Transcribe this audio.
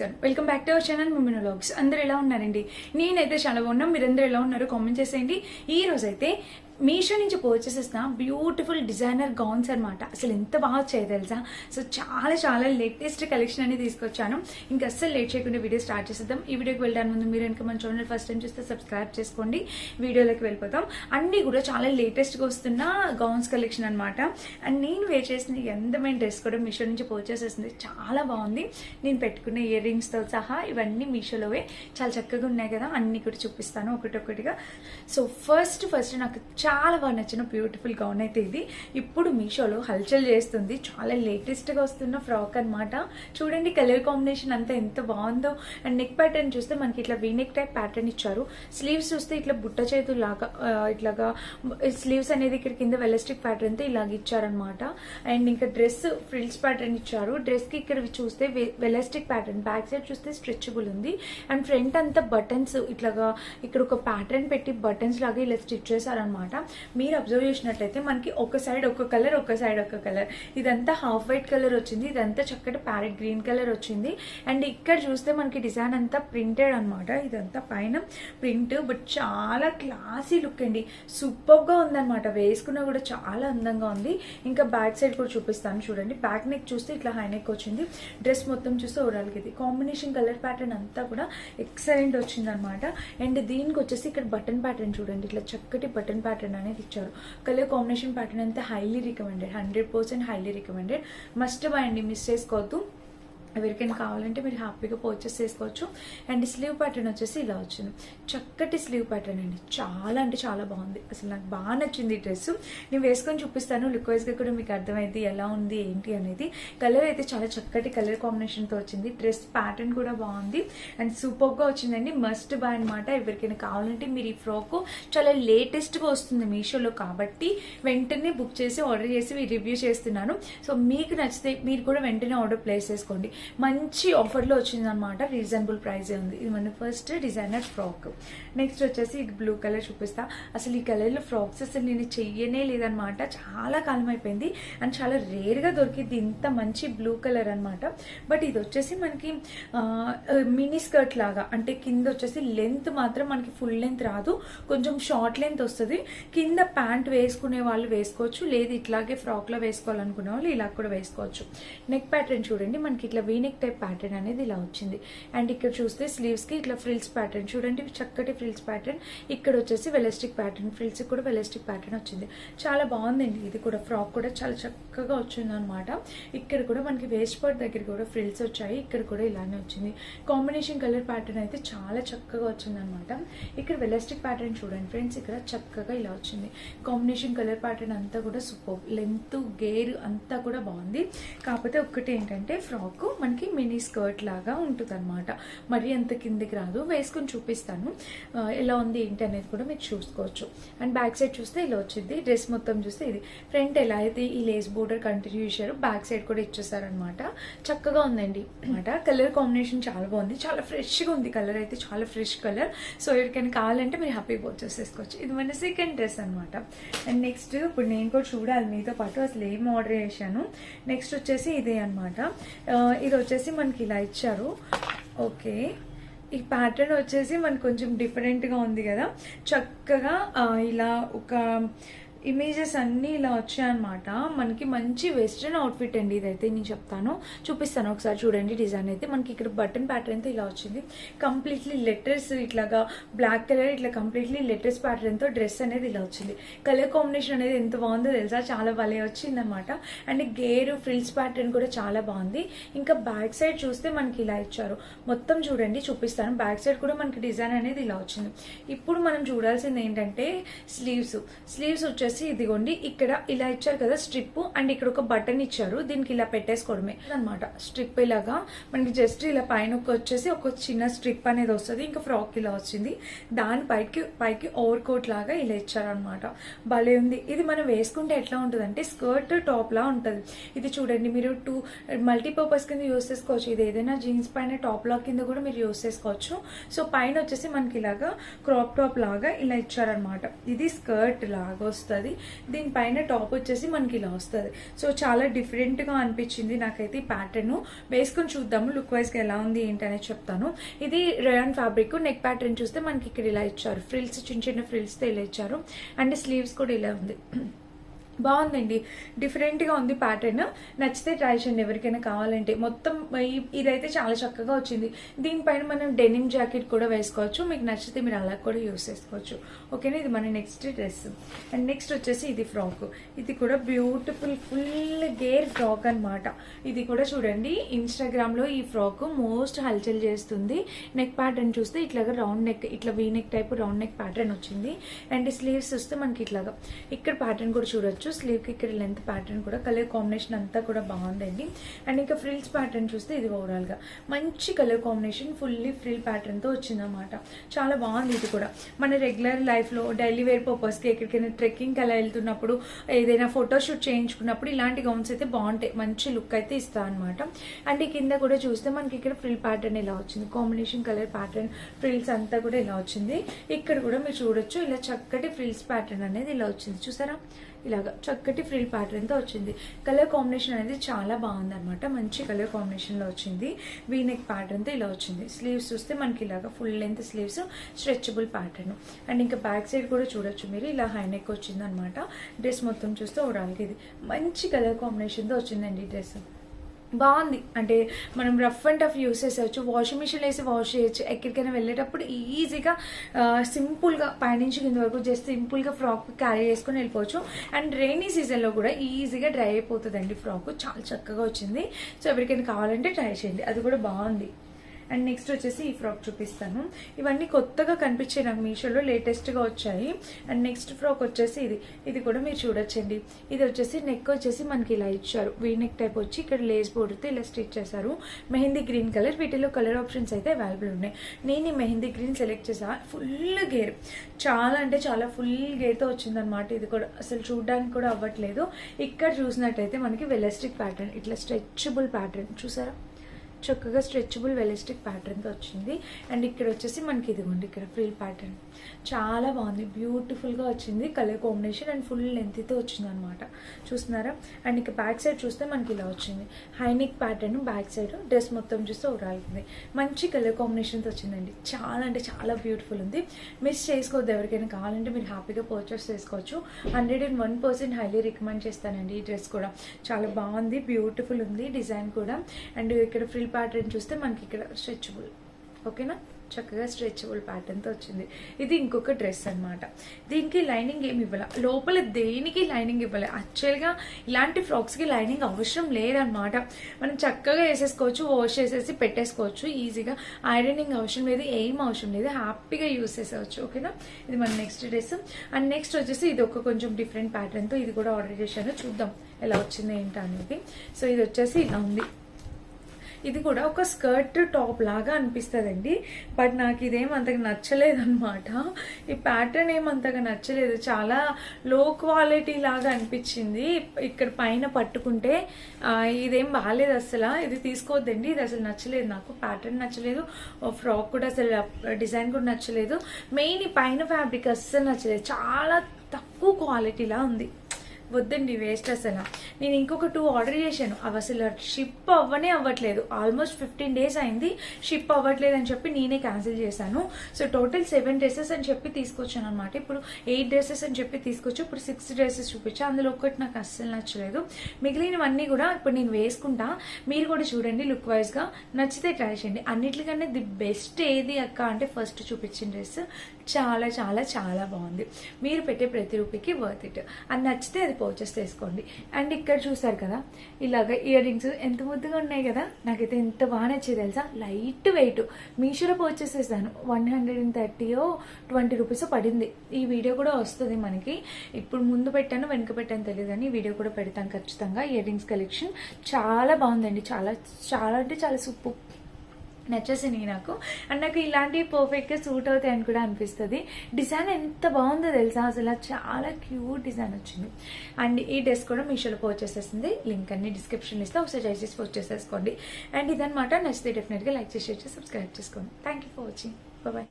నమస్కారం. Welcome back to our channel మిమ్మల్ని vlogs అందరూ ఎలా ఉన్నారండి? నేనైతే చాలా బాగున్నాం మీరందరూ ఎలా ఉన్నారు? కామెంట్ చేసేయండి. ఈ రోజు అయితే మీషో నుంచి పర్చేస్ చేసిన బ్యూటిఫుల్ డిజైనర్ గౌన్స్ అనమాట అసలు ఎంత బాగా వచ్చాయి తెలుసా? సో చాలా చాలా లేటెస్ట్ కలెక్షన్ అనేది తీసుకొచ్చాను. ఇంకా అస్సలు లేట్ చేయకుండా వీడియో స్టార్ట్ చేసేద్దాం. ఈ వీడియోకి వెళ్ళడానికి ముందు మీరు ఇంకా మన ఛానల్ ఫస్ట్ టైం చూస్తే సబ్స్క్రైబ్ చేసుకోండి. వీడియోలోకి వెళ్ళిపోతాం. అన్నీ కూడా చాలా లేటెస్ట్గా వస్తున్న గౌన్స్ కలెక్షన్ అనమాట అండ్ నేను వేర్ చేసిన ఎంతమైన డ్రెస్ కూడా మీషో నుంచి పర్చేస్ చేసింది. చాలా బాగుంది. నేను పెట్టుకున్న ఇయర్ రింగ్స్తో సహా ఇవన్నీ మీషోలోవే. చాలా చక్కగా ఉన్నాయి కదా. అన్ని కూడా చూపిస్తాను ఒకటొకటిగా. సో ఫస్ట్ ఫస్ట్ నాకు చాలా బాగా నచ్చిన బ్యూటిఫుల్ గౌన్ అయితే ఇది. ఇప్పుడు మీషోలో హల్చల్ చేస్తుంది. చాలా లేటెస్ట్గా వస్తున్న ఫ్రాక్ అన్నమాట. చూడండి కలర్ కాంబినేషన్ అంతా ఎంత బాగుందో. అండ్ నెక్ ప్యాటర్న్ చూస్తే మనకి ఇట్లా వీనెక్ టైప్ ప్యాటర్న్ ఇచ్చారు. స్లీవ్స్ చూస్తే ఇట్లా బుట్ట చేతులు లాగా ఇట్లాగా స్లీవ్స్ అనేది ఇక్కడ కింద వెలస్టిక్ ప్యాటర్న్తో ఇలాగ ఇచ్చారనమాట అండ్ ఇంకా డ్రెస్ ఫ్రిల్స్ ప్యాటర్న్ ఇచ్చారు. డ్రెస్కి ఇక్కడ చూస్తే వెలస్టిక్ ప్యాటర్న్ బ్యాక్ సైడ్ చూస్తే స్ట్రెచబుల్ ఉంది. అండ్ ఫ్రంట్ అంతా బటన్స్ ఇట్లాగా ఇక్కడ ఒక ప్యాటర్న్ పెట్టి బటన్స్ లాగా ఇలా స్టిచ్ చేశారనమాట మీరు అబ్జర్వ్ చేసినట్లయితే మనకి ఒక సైడ్ ఒక కలర్ ఒక సైడ్ ఒక కలర్ ఇదంతా హాఫ్ వైట్ కలర్ వచ్చింది ఇదంతా చక్కటి ప్యారెట్ గ్రీన్ కలర్ వచ్చింది. అండ్ ఇక్కడ చూస్తే మనకి డిజైన్ అంతా ప్రింటెడ్ అనమాట ఇదంతా పైన ప్రింట్ బట్ చాలా క్లాసీ లుక్ అండి. సూపర్గా ఉందన్నమాట. వేసుకున్నా కూడా చాలా అందంగా ఉంది. ఇంకా బ్యాక్ సైడ్ కూడా చూపిస్తాను చూడండి. బ్యాక్ నెక్ చూస్తే ఇట్లా హై నెక్ వచ్చింది. డ్రెస్ మొత్తం చూస్తే ఓవరాల్కి ఇది. కాంబినేషన్ కలర్ ప్యాటర్న్ అంతా కూడా ఎక్సలెంట్ వచ్చిందనమాట అండ్ దీనికి వచ్చేసి ఇక్కడ బటన్ ప్యాటర్న్ చూడండి. ఇట్లా చక్కటి బటన్ ప్యాటర్న్ అనేది ఇచ్చారు కలర్ కాంబినేషన్ ప్యాటర్న్ అంతా highly recommended hundred percent highly recommended must buy అండి మిస్ చేసుకోవద్దు ఎవరికైనా కావాలంటే మీరు హ్యాపీగా పర్చేస్ చేసుకోవచ్చు. అండ్ స్లీవ్ ప్యాటర్న్ వచ్చేసి ఇలా వచ్చింది. చక్కటి స్లీవ్ ప్యాటర్న్ అండి. చాలా అంటే చాలా బాగుంది. అసలు నాకు బాగా నచ్చింది ఈ డ్రెస్ నేను వేసుకొని చూపిస్తాను. లుక్ వైజ్గా కూడా మీకు అర్థమైంది ఎలా ఉంది ఏంటి అనేది. కలర్ అయితే చాలా చక్కటి కలర్ కాంబినేషన్తో వచ్చింది. డ్రెస్ ప్యాటర్న్ కూడా బాగుంది. అండ్ సూపర్గా వచ్చిందండి. మస్ట్ బై అనమాట ఎవరికైనా కావాలంటే మీరు ఈ ఫ్రాక్ చాలా లేటెస్ట్గా వస్తుంది మీషోలో కాబట్టి వెంటనే బుక్ చేసి ఆర్డర్ చేసి రివ్యూ చేస్తున్నాను. సో మీకు నచ్చితే మీరు కూడా వెంటనే ఆర్డర్ ప్లేస్ చేసుకోండి. మంచి ఆఫర్లో వచ్చిందనమాట రీజనబుల్ ప్రైజే ఉంది. ఇది మన ఫస్ట్ డిజైనర్ ఫ్రాక్ నెక్స్ట్ వచ్చేసి ఇది బ్లూ కలర్ చూపిస్తా. అసలు ఈ కలర్లో ఫ్రాక్స్ అసలు నేను చెయ్యనే లేదనమాట చాలా కాలం అయిపోయింది అండ్ చాలా రేర్గా దొరికింది. ఇంత మంచి బ్లూ కలర్ అనమాట బట్ ఇది వచ్చేసి మనకి మినీ స్కర్ట్ లాగా. అంటే కింద వచ్చేసి లెంత్ మాత్రం మనకి ఫుల్ లెంత్ రాదు. కొంచెం షార్ట్ లెంత్ వస్తుంది. కింద ప్యాంట్ వేసుకునే వాళ్ళు వేసుకోవచ్చు. లేదు ఇట్లాగే ఫ్రాక్లో వేసుకోవాలనుకునే వాళ్ళు ఇలా కూడా వేసుకోవచ్చు. నెక్ ప్యాటర్న్ చూడండి. మనకి ఇట్లా వీనెక్ టైప్ ప్యాటర్న్ అనేది ఇలా వచ్చింది. అండ్ ఇక్కడ చూస్తే స్లీవ్స్కి ఇట్లా ఫ్రిల్స్ ప్యాటర్న్ చూడండి చక్కటి ఫ్రిల్స్ ప్యాటర్న్ ఇక్కడ వచ్చేసి వెలస్టిక్ ప్యాటర్న్ ఫ్రిల్స్ కూడా వెలస్టిక్ ప్యాటర్న్ వచ్చింది. చాలా బాగుందండి. ఇది కూడా ఫ్రాక్ కూడా చాలా చక్కగా వచ్చింది అనమాట ఇక్కడ కూడా మనకి వేస్ట్ పార్ట్ దగ్గర కూడా ఫ్రిల్స్ వచ్చాయి. ఇక్కడ కూడా ఇలానే వచ్చింది. కాంబినేషన్ కలర్ ప్యాటర్న్ అయితే చాలా చక్కగా వచ్చింది అనమాట ఇక్కడ వెలస్టిక్ ప్యాటర్న్ చూడండి ఫ్రెండ్స్ ఇక్కడ చక్కగా ఇలా వచ్చింది. కాంబినేషన్ కలర్ ప్యాటర్న్ అంతా కూడా సూపర్ లెంత్ గేర్ అంతా కూడా బాగుంది. కాకపోతే ఒక్కటి ఏంటంటే ఫ్రాక్ మనకి మినీ స్కర్ట్ లాగా ఉంటుంది అనమాట మరీ అంత కిందికి రాదు. వేసుకొని చూపిస్తాను. ఎలా ఉంది ఏంటి అనేది కూడా మీరు చూసుకోవచ్చు. అండ్ బ్యాక్ సైడ్ చూస్తే ఇలా వచ్చింది. డ్రెస్ మొత్తం చూస్తే ఇది. ఫ్రంట్ ఎలా అయితే ఈ లేస్ బోర్డర్ కంటిన్యూ చేశారు బ్యాక్ సైడ్ కూడా ఇచ్చేసారనమాట చక్కగా ఉందండి. అనమాట కలర్ కాంబినేషన్ చాలా బాగుంది. చాలా ఫ్రెష్గా ఉంది. కలర్ అయితే చాలా ఫ్రెష్ కలర్. సో ఎవరికైనా కావాలంటే మీరు హ్యాపీ పర్చేస్ చేసుకోవచ్చు. ఇది మన సెకండ్ డ్రెస్ అనమాట అండ్ నెక్స్ట్ ఇప్పుడు నేను కూడా చూడాలి మీతో పాటు. అసలు ఏం ఆర్డర్ చేశాను? నెక్స్ట్ వచ్చేసి ఇదే అనమాట ఇది వచ్చేసి మనకి ఇలా ఇచ్చారు. ఓకే. ఈ ప్యాటర్న్ వచ్చేసి మనకు కొంచెం డిఫరెంట్గా ఉంది కదా. చక్కగా ఇలా ఒక ఇమేజెస్ అన్నీ ఇలా వచ్చాయన్నమాట. మనకి మంచి వెస్ట్రన్ అవుట్ఫిట్ అండి ఇదైతే నేను చెప్తాను. చూపిస్తాను ఒకసారి చూడండి డిజైన్ అయితే. మనకి ఇక్కడ బటన్ ప్యాటర్న్తో ఇలా వచ్చింది. కంప్లీట్లీ లెటర్స్ ఇట్లాగా బ్లాక్ కలర్ ఇట్లా కంప్లీట్లీ లెటర్స్ ప్యాటర్న్తో డ్రెస్ అనేది ఇలా వచ్చింది. కలర్ కాంబినేషన్ అనేది ఎంత బాగుందో తెలుసా? చాలా భలే వచ్చిందనమాట అండ్ గేర్ ఫ్రిల్స్ ప్యాటర్న్ కూడా చాలా బాగుంది. ఇంకా బ్యాక్ సైడ్ చూస్తే మనకి ఇలా ఇచ్చారు. మొత్తం చూడండి చూపిస్తాను. బ్యాక్ సైడ్ కూడా మనకి డిజైన్ అనేది ఇలా వచ్చింది. ఇప్పుడు మనం చూడాల్సింది ఏంటంటే స్లీవ్స్ స్లీవ్స్ వచ్చేసి ఇదిగోండి ఇక్కడ ఇలా ఇచ్చారు కదా స్ట్రిప్ అండ్ ఇక్కడ ఒక బటన్ ఇచ్చారు. దీనికి ఇలా పెట్టేసుకోవడమే అనమాట స్ట్రిప్ ఇలాగా మనకి జస్ట్ ఇలా పైన ఒక వచ్చేసి ఒక చిన్న స్ట్రిప్ అనేది వస్తుంది. ఇంకా ఫ్రాక్ ఇలా వచ్చింది. దాని పైకి పైకి ఓవర్ కోట్ లాగా ఇలా ఇచ్చారనమాట. భలే ఉంది. ఇది మనం వేసుకుంటే ఎట్లా ఉంటుంది అంటే స్కర్ట్ టాప్ లా ఉంటుంది. ఇది చూడండి మీరు టూ మల్టీపర్పస్ కింద యూస్ చేసుకోవచ్చు. ఇది ఏదైనా జీన్స్ పైన టాప్ లా కింద కూడా మీరు యూస్ చేసుకోవచ్చు. సో పైన వచ్చేసి మనకి ఇలాగా క్రాప్ టాప్ లాగా ఇలా ఇచ్చారనమాట. ఇది స్కర్ట్ లాగా వస్తుంది. వస్తుంది. దీనిపైన టాప్ వచ్చేసి మనకి ఇలా వస్తుంది. సో చాలా డిఫరెంట్గా అనిపించింది నాకైతే ఈ ప్యాటర్న్. వేసుకొని చూద్దాము లుక్ వైజ్గా ఎలా ఉంది ఏంటి అనేది చెప్తాను. ఇది రయాన్ ఫ్యాబ్రిక్ నెక్ ప్యాటర్న్ చూస్తే మనకి ఇక్కడ ఇలా ఇచ్చారు. ఫ్రిల్స్ చిన్న చిన్న ఫ్రిల్స్తో ఇలా ఇచ్చారు అండ్ స్లీవ్స్ కూడా ఇలా ఉంది. బాగుందండి. డిఫరెంట్గా ఉంది ప్యాటర్న్. నచ్చితే ట్రై చేయండి ఎవరికైనా కావాలంటే. మొత్తం ఇదైతే చాలా చక్కగా వచ్చింది. దీనిపైన మనం డెనిమ్ జాకెట్ కూడా వేసుకోవచ్చు. మీకు నచ్చితే మీరు అలా కూడా యూస్ చేసుకోవచ్చు. ఓకేనా? ఇది మన నెక్స్ట్ డ్రెస్. అండ్ నెక్స్ట్ వచ్చేసి ఇది ఫ్రాక్. ఇది కూడా బ్యూటిఫుల్ ఫుల్ గేర్ ఫ్రాక్ అన్నమాట. ఇది కూడా చూడండి. ఇన్స్టాగ్రామ్లో ఈ ఫ్రాక్ మోస్ట్ హల్చల్ చేస్తుంది. నెక్ ప్యాటర్న్ చూస్తే ఇట్లాగా రౌండ్ నెక్ ఇట్లా V neck type round neck pattern వచ్చింది. అండ్ స్లీవ్స్ వస్తే మనకి ఇట్లాగా. ఇక్కడ ప్యాటర్న్ కూడా చూడొచ్చు. స్లీవ్కి ఇక్కడ లెంత్ ప్యాటర్న్ కూడా కలర్ కాంబినేషన్ అంతా కూడా బాగుందండి. అండ్ ఇంకా ఫ్రిల్స్ ప్యాటర్న్ చూస్తే ఇది ఓవరాల్గా మంచి కలర్ కాంబినేషన్ ఫుల్లీ ఫ్రిల్ ప్యాటర్న్తో వచ్చిందన్నమాట. చాలా బాగుంది ఇది కూడా. మన రెగ్యులర్ లైఫ్లో డైలీ వేర్ పర్పస్కి ఎక్కడికైనా ట్రెక్కింగ్కి అలా వెళ్తున్నప్పుడు ఏదైనా ఫోటోషూట్ చేయించుకున్నప్పుడు ఇలాంటి గౌన్స్ అయితే బాగుంటాయి. మంచి లుక్ అయితే ఇస్తా అనమాట అండ్ ఈ కింద కూడా చూస్తే మనకి ఇక్కడ ఫ్రిల్ ప్యాటర్న్ ఇలా వచ్చింది? కాంబినేషన్ కలర్ ప్యాటర్న్ ఫ్రిల్స్ అంతా కూడా ఇలా వచ్చింది? ఇక్కడ కూడా మీరు చూడొచ్చు. ఇలా చక్కటి ఫ్రిల్స్ ప్యాటర్న్ అనేది ఇలా వచ్చింది. చూసారా? ఇలాగా చక్కటి ఫ్రిల్ ప్యాటర్న్తో వచ్చింది. కలర్ కాంబినేషన్ అనేది చాలా బాగుంది అనమాట మంచి కలర్ కాంబినేషన్లో వచ్చింది. వీనెక్ ప్యాటర్న్తో ఇలా వచ్చింది. స్లీవ్స్ చూస్తే మనకి ఇలాగా full length sleeves stretchable pattern and ఇంకా బ్యాక్ సైడ్ కూడా చూడొచ్చు మీరు. ఇలా హై నెక్ వచ్చింది అనమాట డ్రెస్ మొత్తం చూస్తే ఓవరాల్గా ఇది మంచి కలర్ కాంబినేషన్తో వచ్చిందండి ఈ డ్రెస్ బాగుంది. అంటే మనం రఫ్ అండ్ టఫ్ యూస్ చేసేయచ్చు. వాషింగ్ మిషన్ వేసి వాష్ చేయొచ్చు. ఎక్కడికైనా వెళ్ళేటప్పుడు ఈజీగా సింపుల్గా పైనుంచి కింద వరకు జస్ట్ సింపుల్గా ఫ్రాక్ క్యారీ చేసుకుని వెళ్ళిపోవచ్చు. అండ్ రైనీ సీజన్లో కూడా ఈజీగా డ్రై అయిపోతుందండి ఫ్రాక్. చాలా చక్కగా వచ్చింది. సో ఎవరికైనా కావాలంటే ట్రై చేయండి. అది కూడా బాగుంది. అండ్ నెక్స్ట్ వచ్చేసి ఈ ఫ్రాక్ చూపిస్తాను. ఇవన్నీ కొత్తగా కనిపించాయి నాకు మీషోలో లేటెస్ట్గా వచ్చాయి. అండ్ నెక్స్ట్ ఫ్రాక్ వచ్చేసి ఇది. ఇది కూడా మీరు చూడొచ్చండి. ఇది వచ్చేసి నెక్ వచ్చేసి మనకి ఇలా ఇచ్చారు. వీ నెక్ టైప్ వచ్చి ఇక్కడ లేస్ బోర్డుతో ఇలా స్టిచ్ చేశారు. మెహందీ గ్రీన్ కలర్ వీటిలో కలర్ ఆప్షన్స్ అయితే అవైలబుల్ ఉన్నాయి. నేను ఈ మెహందీ గ్రీన్ సెలెక్ట్ చేసా. ఫుల్ గేర్ చాలా అంటే చాలా ఫుల్ గేర్తో వచ్చిందనమాట ఇది కూడా అసలు చూడడానికి కూడా అవ్వట్లేదు. ఇక్కడ చూసినట్టయితే మనకి వెలస్టిక్ ప్యాటర్న్ ఇట్లా స్ట్రెచబుల్ ప్యాటర్న్ చూసారా? చక్కగా స్ట్రెచబుల్ వెలిస్టిక్ ప్యాటర్న్తో వచ్చింది. అండ్ ఇక్కడ వచ్చేసి మనకి ఇదిగోండి ఇక్కడ ఫ్రిల్ ప్యాటర్న్. చాలా బాగుంది. బ్యూటిఫుల్గా వచ్చింది. కలర్ కాంబినేషన్ అండ్ ఫుల్ లెంత్తో వచ్చింది అనమాట చూస్తున్నారా? అండ్ ఇక బ్యాక్ సైడ్ చూస్తే మనకి ఇలా వచ్చింది. High neck pattern back side dress మొత్తం చూస్తే ఓవరాల్సింది మంచి కలర్ కాంబినేషన్తో వచ్చిందండి. చాలా అంటే చాలా బ్యూటిఫుల్ ఉంది. మిస్ చేసుకోవద్దు ఎవరికైనా కావాలంటే మీరు హ్యాపీగా పర్చేస్ చేసుకోవచ్చు. Hundred and one percent highly recommend చేస్తానండి ఈ డ్రెస్ కూడా. చాలా బాగుంది బ్యూటిఫుల్ ఉంది డిజైన్ కూడా. అండ్ ఇక్కడ ఫ్రిల్ ప్యాటర్న్ చూస్తే మనకి ఇక్కడ స్ట్రెచబుల్ ఓకేనా? చక్కగా స్ట్రెచబుల్ ప్యాటర్న్తో వచ్చింది. ఇది ఇంకొక డ్రెస్ అన్నమాట. దీనికి లైనింగ్ ఏమి ఇవ్వాలి? లోపల దేనికి లైనింగ్ ఇవ్వాలి? యాక్చువల్గా ఇలాంటి ఫ్రాక్స్కి లైనింగ్ అవసరం లేదనమాట మనం చక్కగా వేసేసుకోవచ్చు వాష్ చేసేసి పెట్టేసుకోవచ్చు ఈజీగా ఐరనింగ్ అవసరం లేదు ఏం అవసరం లేదు. హ్యాపీగా యూస్ చేసేవచ్చు. ఓకేనా? ఇది మన నెక్స్ట్ డ్రెస్ అండ్ నెక్స్ట్ వచ్చేసి ఇది ఒక కొంచెం డిఫరెంట్ ప్యాటర్న్తో ఇది కూడా ఆర్డర్ చేశాను. చూద్దాం ఎలా వచ్చింది ఏంటి అనేది సో ఇది వచ్చేసి ఇలా ఉంది. ఇది కూడా ఒక స్కర్ట్ టాప్ లాగా అనిపిస్తుందండి. బట్ నాకు ఇదేం అంతగా నచ్చలేదు అనమాట ఈ ప్యాటర్న్ ఏం అంతగా నచ్చలేదు. చాలా లో క్వాలిటీ లాగా అనిపించింది. ఇక్కడ పైన పట్టుకుంటే ఇదేం బాగాలేదు అసలు. ఇది తీసుకోవద్దండి. ఇది అసలు నచ్చలేదు నాకు. ప్యాటర్న్ నచ్చలేదు. ఫ్రాక్ కూడా అసలు డిజైన్ కూడా నచ్చలేదు. మెయిన్ ఈ పైన ఫ్యాబ్రిక్ అస్సలు నచ్చలేదు. చాలా తక్కువ క్వాలిటీలా ఉంది. వద్దండి వేస్ట్ అసలు. నేను ఇంకొక టూ ఆర్డర్ చేశాను. అవి అసలు షిప్ అవ్వనే అవ్వట్లేదు. ఆల్మోస్ట్ ఫిఫ్టీన్ డేస్ అయింది షిప్ అవ్వట్లేదు అని చెప్పి నేనే క్యాన్సిల్ చేశాను. సో టోటల్ సెవెన్ డ్రెస్సెస్ అని చెప్పి తీసుకొచ్చాను అనమాట ఇప్పుడు ఎయిట్ డ్రెస్సెస్ అని చెప్పి తీసుకొచ్చి ఇప్పుడు సిక్స్ డ్రెస్సెస్ చూపించా. అందులో ఒకటి నాకు అస్సలు నచ్చలేదు. మిగిలినవన్నీ కూడా ఇప్పుడు నేను వేసుకుంటా. మీరు కూడా చూడండి లుక్ వైజ్గా నచ్చితే ట్రై చేయండి. అన్నిటికన్నా ది బెస్ట్ ఏది అక్క? అంటే ఫస్ట్ చూపించిన డ్రెస్ చాలా చాలా చాలా బాగుంది. మీరు పెట్టే ప్రతి రూపీకి వర్త్ ఇట్ అది నచ్చితే అది పర్చేస్ చేసుకోండి. అండ్ ఇక్కడ చూసారు కదా ఇలాగ ఇయర్ రింగ్స్ ఎంత ముద్దుగా ఉన్నాయి కదా. నాకైతే ఎంత బాగా నచ్చేది తెలుసా? లైట్ వెయిట్ మీషోలో పర్చేస్ చేశాను. వన్ హండ్రెడ్ అండ్ థర్టీయో ట్వంటీ రూపీస్ పడింది. ఈ వీడియో కూడా వస్తుంది మనకి. ఇప్పుడు ముందు పెట్టాను వెనుక పెట్టాను తెలియదు కానీ వీడియో కూడా పెడతాను ఖచ్చితంగా. ఇయర్ రింగ్స్ కలెక్షన్ చాలా బాగుందండి. చాలా చాలా అంటే చాలా సూపర్ నచ్చేసినాయి నాకు. అండ్ నాకు ఇలాంటివి పర్ఫెక్ట్గా సూట్ అవుతాయి అని కూడా అనిపిస్తుంది. డిజైన్ ఎంత బాగుందో తెలుసా? అసలు చాలా క్యూట్ డిజైన్ వచ్చింది. అండ్ ఈ డ్రెస్ కూడా మీషోలో పోర్చేసేసింది లింక్ అన్ని డిస్క్రిప్షన్ ఇస్తే ఒకసారి ట్రై చేసి పర్చేస్ చేసేసుకోండి. అండ్ ఇదనమాట నచ్చితే డెఫినెట్గా లైక్ చేసి సబ్స్క్రైబ్ చేసుకోండి. Thank you for watching bye